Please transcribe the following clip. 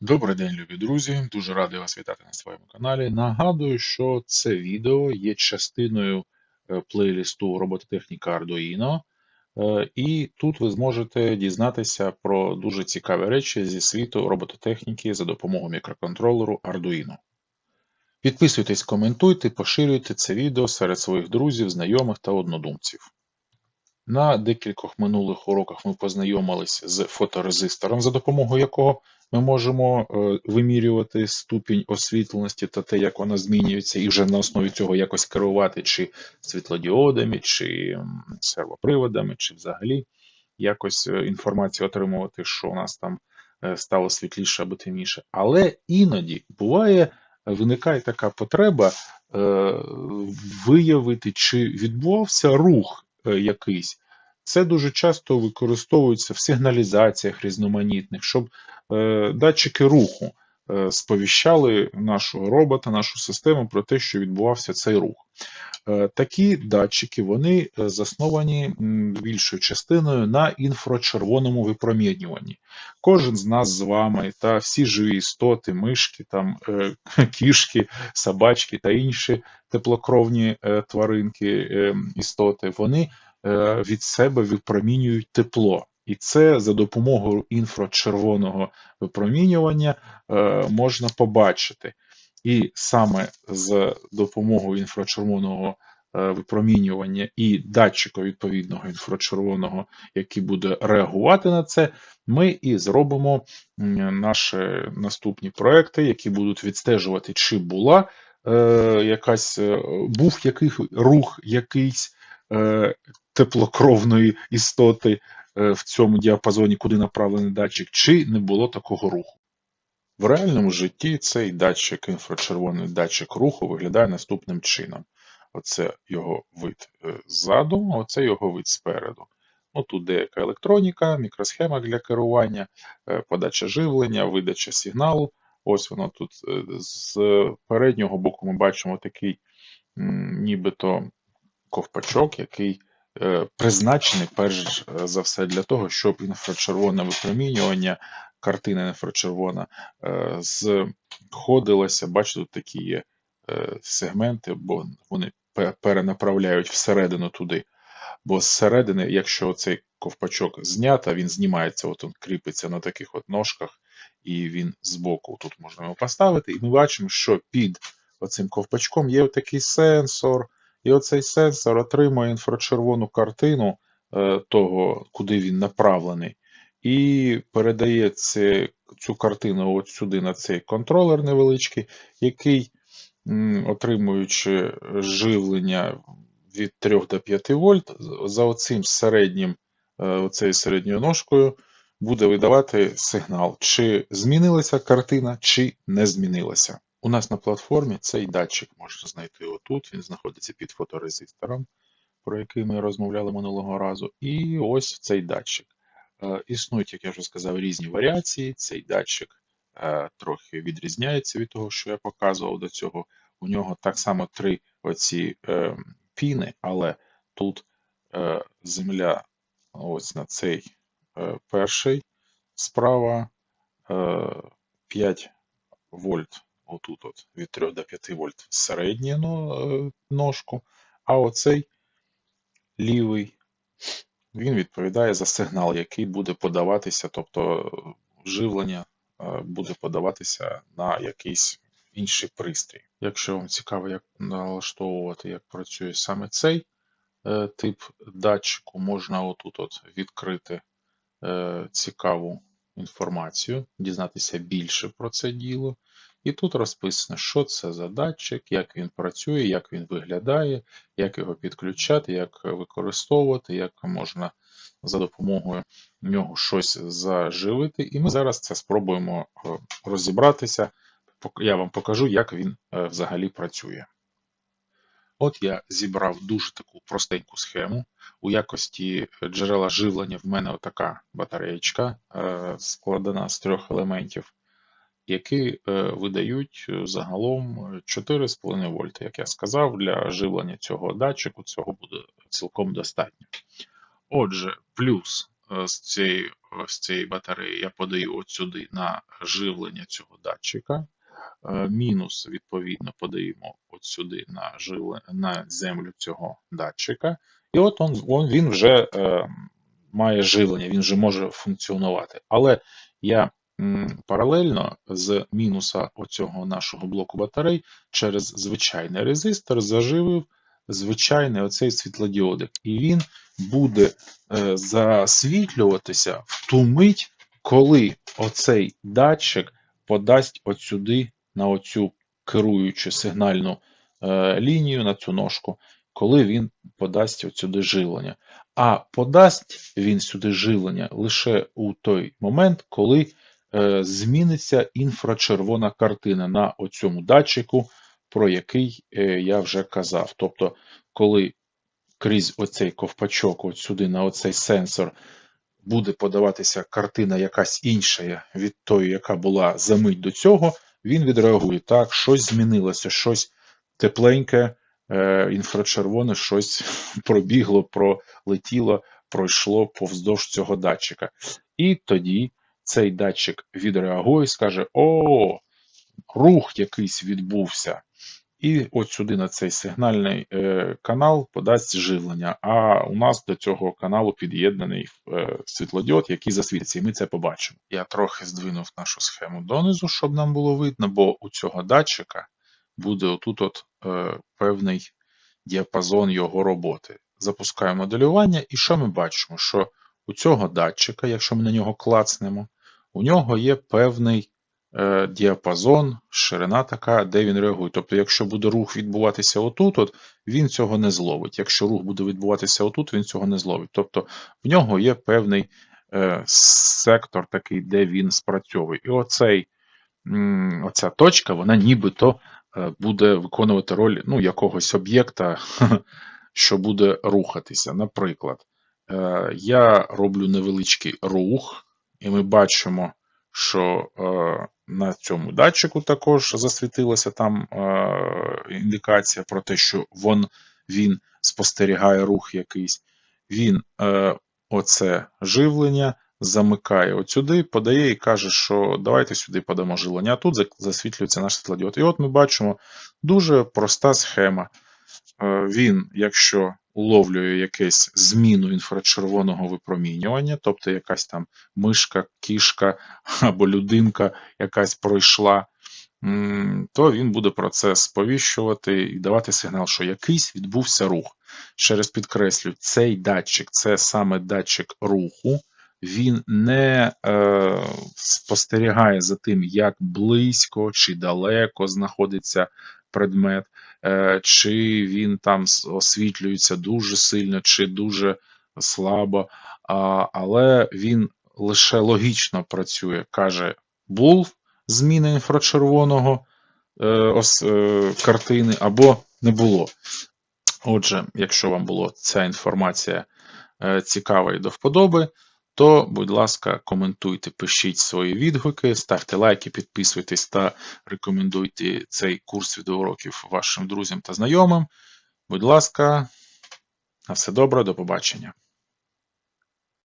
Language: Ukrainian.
Добрий день, любі друзі! Дуже радий вас вітати на своєму каналі. Нагадую, що це відео є частиною е, плейлісту робототехніка Arduino, Е, і тут ви зможете дізнатися про дуже цікаві речі зі світу робототехніки за допомогою мікроконтролеру Arduino. Підписуйтесь, коментуйте, поширюйте це відео серед своїх друзів, знайомих та однодумців. На декількох минулих уроках ми познайомились з фоторезистором, за допомогою якого ми можемо е, вимірювати ступінь освітленості та те, як вона змінюється, і вже на основі цього якось керувати чи світлодіодами, чи сервоприводами, чи взагалі якось е, інформацію отримувати, що у нас там е, стало світліше або темніше. Але іноді буває, виникає така потреба виявити, чи відбувався рух якийсь. Це дуже часто використовується в сигналізаціях різноманітних, щоб е, датчики руху е, сповіщали нашого робота, нашу систему про те, що відбувався цей рух. Е, такі датчики вони е, засновані більшою частиною на інфрачервоному випромінюванні. Кожен з нас з вами та всі живі істоти, мишки, там, е, кішки, собачки та інші теплокровні е, тваринки, е, істоти, вони від себе випромінюють тепло. І це за допомогою інфрачервоного випромінювання е, можна побачити. І саме з допомогою інфрачервоного е, випромінювання і датчика відповідного інфрачервоного, який буде реагувати на це, ми і зробимо наші наступні проекти, які будуть відстежувати, чи була е, якась е, був який рух якийсь е, теплокровної істоти е, в цьому діапазоні, куди направлений датчик, чи не було такого руху. В реальному житті цей датчик, інфрачервоний датчик руху виглядає наступним чином. Оце його вид е, ззаду, а оце його вид спереду. Ну, тут деяка електроніка, мікросхема для керування, е, подача живлення, видача сигналу. Ось воно тут з переднього боку ми бачимо такий нібито ковпачок, який призначений перш за все для того, щоб інфрачервоне випромінювання, картина інфрачервона е, сходилася. Бачите, тут такі є е, сегменти, бо вони перенаправляють всередину туди. Бо зсередини, якщо цей ковпачок знято, він знімається, от він кріпиться на таких от ножках, і він збоку тут можна його поставити. І ми бачимо, що під оцим ковпачком є такий сенсор, і оцей сенсор отримує інфрачервону картину е, того, куди він направлений, і передає це, цю картину от сюди на цей контролер невеличкий, який, отримуючи живлення від 3 до 5 вольт, за оцим середнім, е, оцею середньою ножкою буде видавати сигнал, чи змінилася картина, чи не змінилася. У нас на платформі цей датчик можна знайти отут, він знаходиться під фоторезистором, про який ми розмовляли минулого разу. І ось цей датчик. Е, Існують, як я вже сказав, різні варіації. Цей датчик е, трохи відрізняється від того, що я показував до цього. У нього так само три оці е, піни, але тут земля ось на цей перший справа е, 5 вольт, отут от від 3 до 5 вольт середню е, ножку, а оцей лівий він відповідає за сигнал, який буде подаватися, тобто е, живлення е, буде подаватися на якийсь інший пристрій. Якщо вам цікаво, як налаштовувати, як працює саме цей тип датчику, можна отут от відкрити цікаву інформацію, дізнатися більше про це діло. І тут розписано, що це за датчик, як він працює, як він виглядає, як його підключати, як використовувати, як можна за допомогою нього щось заживити. І ми зараз це спробуємо е, розібратися. Я вам покажу, як він е, взагалі працює. От я зібрав дуже таку простеньку схему. У якості джерела живлення в мене отака батареєчка, е, складена з трьох елементів, які е, видають е, загалом е, 4,5 вольта. Як я сказав, для живлення цього датчику цього буде цілком достатньо. Отже, плюс е, з цієї, з цієї батареї я подаю от сюди на живлення цього датчика. Мінус, відповідно, подаємо от сюди на живлення, на землю цього датчика. І от он він вже має живлення, він вже може функціонувати. Але я паралельно з мінуса оцього нашого блоку батарей через звичайний резистор заживив звичайний оцей світлодіодик. І він буде е, засвітлюватися в ту мить, коли оцей датчик подасть от сюди на оцю керуючу сигнальну е, лінію, на цю ножку, коли він подасть от сюди живлення. А подасть він сюди живлення лише у той момент, коли зміниться інфрачервона картина на оцьому датчику, про який е, я вже казав. Тобто, коли крізь оцей ковпачок, от сюди на оцей сенсор, буде подаватися картина якась інша від тої, яка була за мить до цього, він відреагує так, щось змінилося, щось тепленьке, е, інфрачервоне, щось пробігло, пролетіло, пройшло повздовж цього датчика. І тоді цей датчик відреагує скаже: О, рух якийсь відбувся. І от сюди на цей сигнальний е, канал подасть живлення. А у нас до цього каналу під'єднаний е, світлодіод, який засвітиться, і ми це побачимо. Я трохи здвинув нашу схему донизу, щоб нам було видно, бо у цього датчика буде отут от е, певний діапазон його роботи. Запускаємо моделювання, і що ми бачимо? Що у цього датчика, якщо ми на нього клацнемо, у нього є певний е, діапазон, ширина така, де він реагує. Тобто, якщо буде рух відбуватися отут, от, він цього не зловить. Якщо рух буде відбуватися отут, він цього не зловить. Тобто в нього є певний е, сектор такий, де він спрацьовує. І оцей, оця точка, вона нібито е, буде виконувати роль ну, якогось об'єкта, що буде рухатися. Наприклад, е, я роблю невеличкий рух, і ми бачимо, що е, на цьому датчику також засвітилася там е, індикація про те, що вон, він спостерігає рух якийсь. Він е, оце живлення замикає от сюди, подає і каже, що давайте сюди подамо живлення, а тут засвітлюється наш світлодіод. І от ми бачимо дуже проста схема. Е, Він, якщо уловлює якесь зміну інфрачервоного випромінювання, тобто якась там мишка, кішка або людинка якась пройшла, то він буде про це сповіщувати і давати сигнал, що якийсь відбувся рух. Ще раз підкреслю, цей датчик це саме датчик руху. Він не е, спостерігає за тим, як близько чи далеко знаходиться предмет, чи він там освітлюється дуже сильно, чи дуже слабо, але він лише логічно працює. Каже, був зміна інфрачервоного е, е, картини або не було. Отже, якщо вам була ця інформація е, цікава і до вподоби, то, будь ласка, коментуйте, пишіть свої відгуки, ставте лайки, підписуйтесь та рекомендуйте цей курс відеоуроків вашим друзям та знайомим. Будь ласка, на все добре, до побачення.